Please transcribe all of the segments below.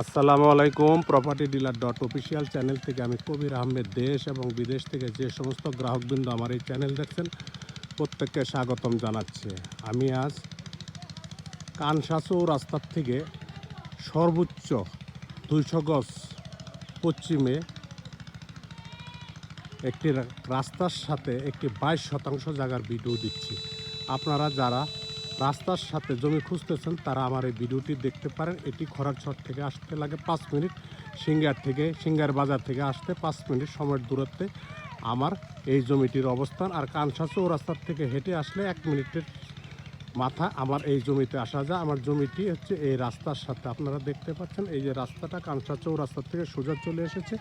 আসসালামু আলাইকুম property dealer dot official channel থেকে আমি কবির আহমেদ। দেশ এবং বিদেশ থেকে যে সমস্ত গ্রাহকবৃন্দ আমার এই চ্যানেল দেখছেন, প্রত্যেককে স্বাগতম জানাচ্ছি। আমি আজ কানসাসু রাস্তার থেকে সর্বোচ্চ দুইশো গজ পশ্চিমে একটি রাস্তার সাথে একটি বাইশ শতাংশ জায়গার ভিডিও দিচ্ছি। আপনারা যারা রাস্তার সাথে জমি খুঁজতেছেন, তারা আমার এই ভিডিওটি দেখতে পারেন। এটি খরারছড় থেকে আসতে লাগে পাঁচ মিনিট। সিঙ্গার থেকে, সিঙ্গার বাজার থেকে আসতে পাঁচ মিনিট সময়ের দূরত্বে আমার এই জমিটির অবস্থান। আর কানসা চৌরাস্তার থেকে হেঁটে আসলে এক মিনিটের মাথা আমার এই জমিতে আসা যায়। আমার জমিটি হচ্ছে এই রাস্তার সাথে আপনারা দেখতে পাচ্ছেন। এই যে রাস্তাটা কানসা চৌরাস্তার থেকে সোজা চলে এসেছে।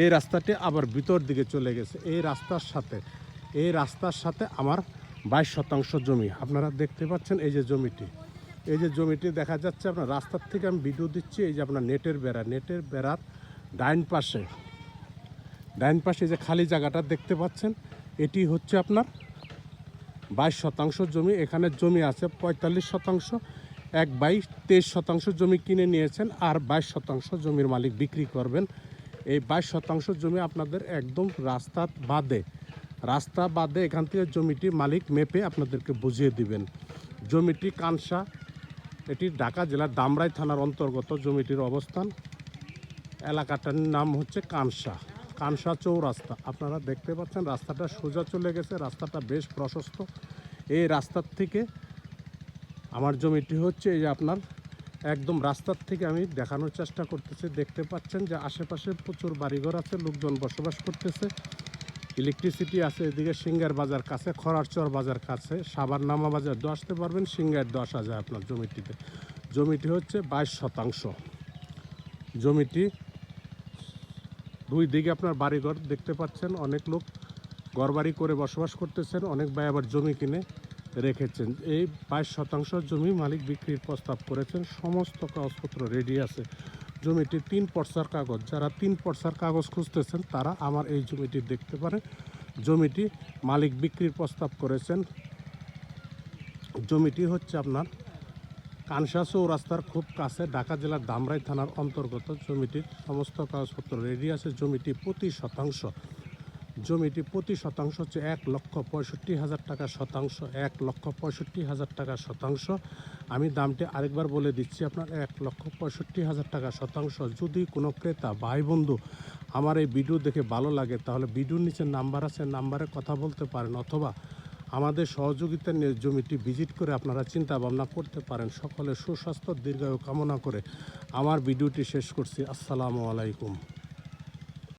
এই রাস্তাটি আবার ভিতর দিকে চলে গেছে। এই রাস্তার সাথে, এই রাস্তার সাথে আমার বাইশ শতাংশ জমি। আপনারা দেখতে পাচ্ছেন এই যে জমিটি। এই যে জমিটি দেখা যাচ্ছে আপনার রাস্তার থেকে আমি ভিডিও দিচ্ছি, এই যে আপনার নেটের বেড়া। নেটের বেড়ার ডাইন পাশে ডাইন পাশে যে খালি জায়গাটা দেখতে পাচ্ছেন, এটি হচ্ছে আপনার বাইশ শতাংশ জমি। এখানে জমি আছে পঁয়তাল্লিশ শতাংশ, এক বাইশ তেইশ শতাংশ জমি কিনে নিয়েছেন আর বাইশ শতাংশ জমির মালিক বিক্রি করবেন। এই বাইশ শতাংশ জমি আপনাদের একদম রাস্তার বাদে। রাস্তা বাদে এখান থেকে জমিটি মালিক মেপে আপনাদেরকে বুঝিয়ে দিবেন। জমিটি কানসা, এটি ঢাকা জেলার দামরাই থানার অন্তর্গত জমিটির অবস্থান। এলাকাটার নাম হচ্ছে কানসা কানসা চৌরাস্তা। আপনারা দেখতে পাচ্ছেন রাস্তাটা সোজা চলে গেছে, রাস্তাটা বেশ প্রশস্ত। এই রাস্তার থেকে আমার জমিটি হচ্ছে এই যে আপনার, একদম রাস্তার থেকে আমি দেখানোর চেষ্টা করতেছি। দেখতে পাচ্ছেন যে আশেপাশে প্রচুর বাড়িঘর আছে, লোকজন বসবাস করতেছে। ইলেকট্রিসিটি আছে এদিকে, সিঙ্গার বাজার কাছে খরারচর বাজার কাছে সাবার নামা বাজার দশ আসতে পারবেন সিঙ্গার দশ হাজার আপনার জমিটিতে। জমিটি হচ্ছে বাইশ শতাংশ। জমিটি দুই দিকে আপনার বাড়িঘর দেখতে পাচ্ছেন, অনেক লোক ঘরবাড়ি করে বসবাস করতেছেন, অনেক ভাই আবার জমি কিনে রেখেছেন। এই বাইশ শতাংশ জমি মালিক বিক্রির প্রস্তাব করেছেন, সমস্ত কাগজপত্র রেডি আছে। জমিটি তিন পর্সার কাগজ, যারা তিন পর্সার কাগজ খুঁজতেছেন, তারা আমার এই জমিটি দেখতে পারে। জমিটি মালিক বিক্রির প্রস্তাব করেছেন। জমিটি হচ্ছে আপনার কানসা চৌরাস্তার খুব কাছে, ঢাকা জেলার দামরাই থানার অন্তর্গত। জমিটির সমস্ত কাগজপত্র রেডি আছে। জমিটি প্রতি শতাংশ জমিটি প্রতি শতাংশ হচ্ছে এক লক্ষ পঁয়ষট্টি হাজার টাকা শতাংশ, এক লক্ষ পঁয়ষট্টি হাজার টাকা শতাংশ। আমি দামটি আরেকবার বলে দিচ্ছি, আপনার এক লক্ষ পঁয়ষট্টি হাজার টাকা শতাংশ। যদি কোনো ক্রেতা ভাই বন্ধু আমার এই ভিডিও দেখে ভালো লাগে, তাহলে ভিডিওর নিচে নাম্বার আছে, নাম্বারে কথা বলতে পারেন অথবা আমাদের সহযোগিতা নিয়ে জমিটি ভিজিট করে আপনারা চিন্তা ভাবনা করতে পারেন। সকলে সুস্বাস্থ্য, দীর্ঘায়ু কামনা করে আমার ভিডিওটি শেষ করছি। আসসালামু আলাইকুম।